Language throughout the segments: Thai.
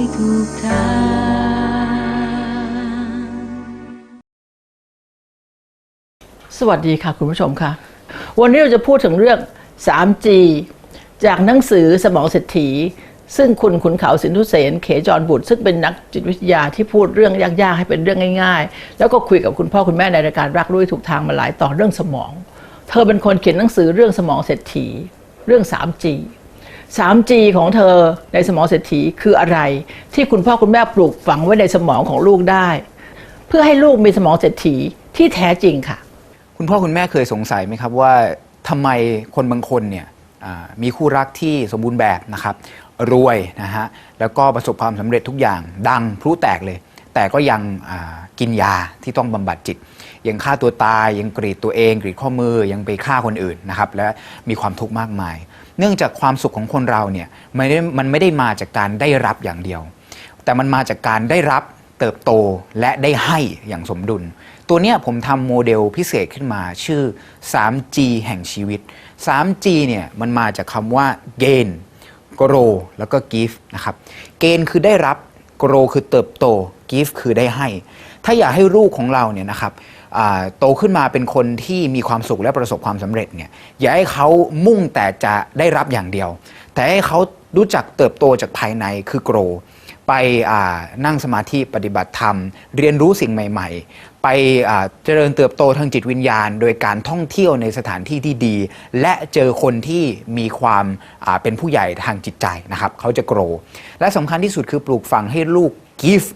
ให้ถูกทางสวัสดีค่ะคุณผู้ชมค่ะ วันนี้เราจะพูดถึงเรื่อง 3G จากหนังสือสมองเศรษฐี ซึ่งคุณขุนเขาสินทุเสนเขจรบุตร ซึ่งเป็นนักจิตวิทยาที่พูดเรื่องยากๆให้เป็นเรื่องง่ายๆ แล้วก็คุยกับคุณพ่อคุณแม่ในรายการรักรู้ถูกทางมาหลายต่อเรื่องสมอง เธอเป็นคนเขียนหนังสือเรื่องสมองเศรษฐี เรื่อง 3G 3G ของเธอในสมองเศรษฐีคืออะไร ที่คุณพ่อคุณแม่ปลูกฝังไว้ในสมองของลูกได้ เพื่อให้ลูกมีสมองเศรษฐีที่แท้จริงค่ะ คุณพ่อคุณแม่เคยสงสัยไหมครับว่าทำไมคนบางคนเนี่ยมีคู่รักที่สมบูรณ์แบบนะครับรวยนะฮะแล้วก็ประสบความสำเร็จทุกอย่างดังพลุแตกเลย แต่ก็ยังกินยาที่ต้องบำบัดจิต ยังฆ่าตัวตายยังกรีดตัวเอง กรีดข้อมือยังไปฆ่าคนอื่นนะครับและมีความทุกข์มากมาย เนื่องจากความสุขของคนเราเนี่ยมันไม่ได้มันไม่ได้มาจากการได้รับอย่างเดียว แต่มันมาจากการได้รับเติบโตและได้ให้อย่างสมดุล ตัวเนี้ยผมทำโมเดลพิเศษขึ้นมาชื่อ 3G แห่งชีวิต 3G เนี่ยมันมาจากคำว่า gain grow แล้วก็ give นะครับ gain คือได้รับ grow คือเติบโต give คือได้ให้ ถ้าอยากให้ลูกของเราเนี่ยนะครับโตขึ้นมาเป็นคนที่มีความสุขและประสบความสำเร็จเนี่ยอย่าให้เขามุ่งแต่จะได้รับอย่างเดียว แต่ให้เขารู้จักเติบโตจากภายในคือ grow ไปนั่งสมาธิปฏิบัติธรรม เรียนรู้สิ่งใหม่ ๆ ไปเจริญเติบโตทางจิตวิญญาณ โดยการท่องเที่ยวในสถานที่ที่ดี และเจอคนที่มีความาเป็นผู้ใหญ่ทางจิตใจนะครับเขาจะโกรและสำคัญที่สุดคือปลูกฝังให้ลูก give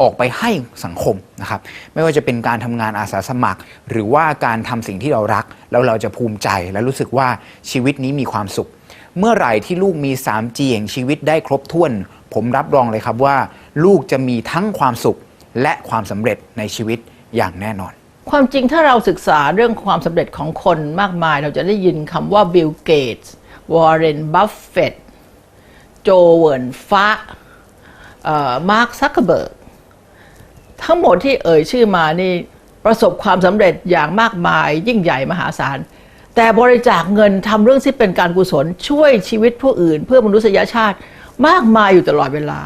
ออกไปให้สังคมนะครับ ไม่ว่าจะเป็นการทำงานอาสาสมัคร หรือว่าการทำสิ่งที่เรารัก แล้วเราจะภูมิใจและรู้สึกว่าชีวิตนี้มีความสุข เมื่อไหร่ที่ลูกมี 3G แห่งชีวิตได้ครบถ้วน ผมรับรองเลยครับว่า ลูกจะมีทั้งความสุขและความสำเร็จในชีวิตอย่างแน่นอน ความจริงถ้าเราศึกษาเรื่องความสำเร็จของคนมากมาย เราจะได้ยินคำว่าบิลเกตส์วอร์เรนบัฟเฟตโจเวิร์นฟะมาร์คซักเกอร์เบิร์กทั้งหมดที่เอ่ยชื่อมานี่ประสบความสำเร็จอย่างมากมายยิ่งใหญ่มหาศาล แต่บริจาคเงินทำเรื่องที่เป็นการกุศลช่วยชีวิตผู้อื่น เพื่อมนุษยชาติมากมายอยู่ตลอดเวลา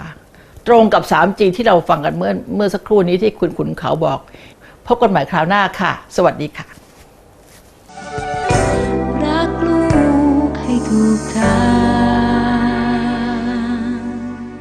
ตรงกับ 3G ที่เราฟังกันเมื่อเมื่อสักครู่นี้ที่คุณขุนเขาบอก พบกันใหม่คราวหน้าค่ะ สวัสดีค่ะ รักลูกให้ถูกทาง